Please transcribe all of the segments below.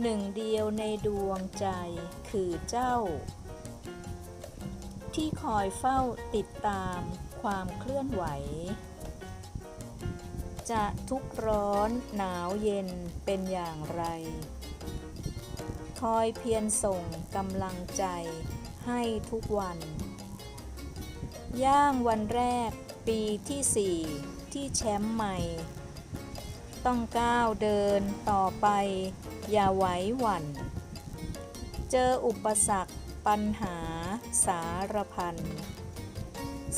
หนึ่งเดียวในดวงใจคือเจ้า ที่คอยเฝ้าติดตามความเคลื่อนไหว จะทุกขร้อนหนาวเย็นเป็นอย่างไร คอยเพียรส่งกำลังใจให้ทุกวัน ย่างวันแรกปีที่สี่ที่แชมป์ใหม่ ต้องก้าวเดินต่อไป อย่าไหวหวั่น เจออุปสรรคปัญหาสารพัน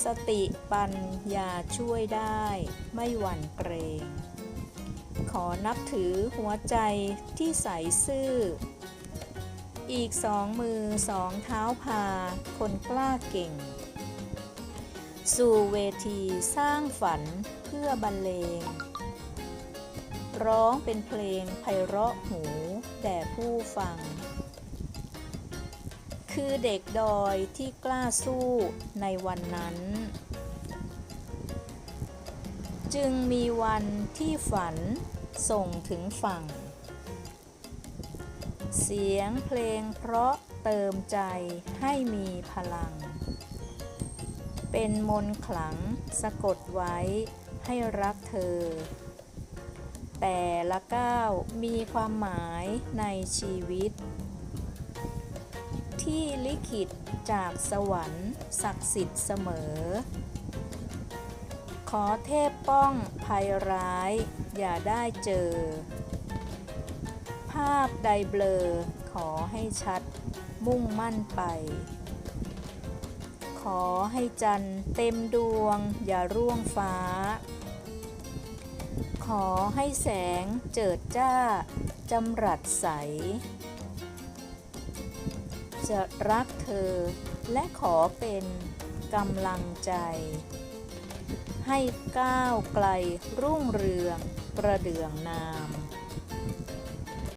สติปัญญาช่วยได้ไม่หวั่นเกรง ขอนับถือหัวใจที่ใสซื่อ อีกสองมือสองเท้าพา คนกล้าเก่ง สู่เวทีสร้างฝันเพื่อบรรเลง ร้องเป็นเพลงไพเราะหูแด่ผู้ฟัง คือเด็กดอยที่กล้าสู้ในวันนั้น จึงมีวันที่ฝันส่งถึงฝั่ง เสียงเพลงเพราะเติมใจให้มีพลัง เป็นมนต์ขลังสะกดไว้ให้รักเธอ แต่ละก้าวมีความหมายในชีวิต ที่ลิขิตจากสวรรค์ศักดิ์สิทธิ์เสมอ ขอเทพป้องภัยร้าย อย่าได้เจอ ภาพใดเบลอ ขอให้ชัดมุ่งมั่นไป ขอให้จันทร์เต็มดวงอย่าร่วงฟ้า ขอให้แสงเจิดจ้า จำรัดใส จะรักเธอและขอเป็นกำลังใจ ให้ก้าวไกลรุ่งเรืองประเดืองนาม